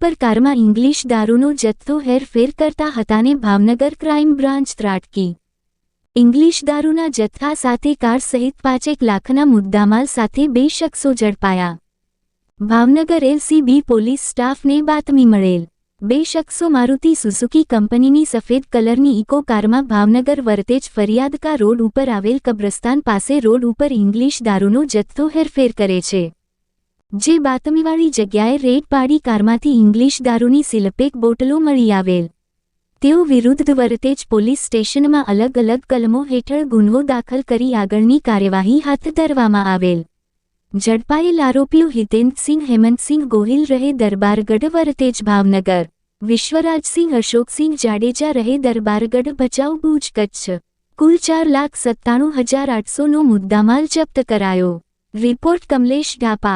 ઉપર કારમાં ઇંગ્લિશ દારૂનો જથ્થો હેરફેર કરતા હતાને ભાવનગર ક્રાઇમ બ્રાન્ચ ત્રાટકી. ઇંગ્લિશ દારૂના જથ્થા સાથે કાર સહિત પાંચેક લાખના મુદ્દામાલ સાથે બે શખ્સો ઝડપાયા. ભાવનગર એલસીબી પોલીસ સ્ટાફને બાતમી મળેલ. બે શખ્સો મારુતિ સુઝુકી કંપનીની સફેદ કલરની ઇકો કારમાં ભાવનગર વરતેજ ફરિયાદકા રોડ ઉપર આવેલ કબ્રસ્તાન પાસે રોડ ઉપર ઇંગ્લિશ દારૂનો જથ્થો હેરફેર કરે છે. જે બાતમીવાળી જગ્યાએ રેડ પાડી કારમાંથી ઇંગ્લિશ દારૂની સિલપેક બોટલો મળી આવેલ. તેઓ વિરુદ્ધ વરતેજ પોલીસ સ્ટેશનમાં અલગ અલગ કલમો હેઠળ ગુન્હો દાખલ કરી આગળની કાર્યવાહી હાથ ધરવામાં આવેલ. ઝડપાયેલ આરોપીઓ હિતેન્દ્રસિંહ, હેમંતસિંહ ગોહિલ રહે દરબારગઢ વરતેજ ભાવનગર. વિશ્વરાજસિંહ, અશોકસિંહ જાડેજા રહે દરબારગઢ ભચાઉ ભુજ કચ્છ. કુલ ચાર લાખ સત્તાણું હજાર આઠસોનો મુદ્દામાલ જપ્ત કરાયો. રિપોર્ટ કમલેશ ઢાપા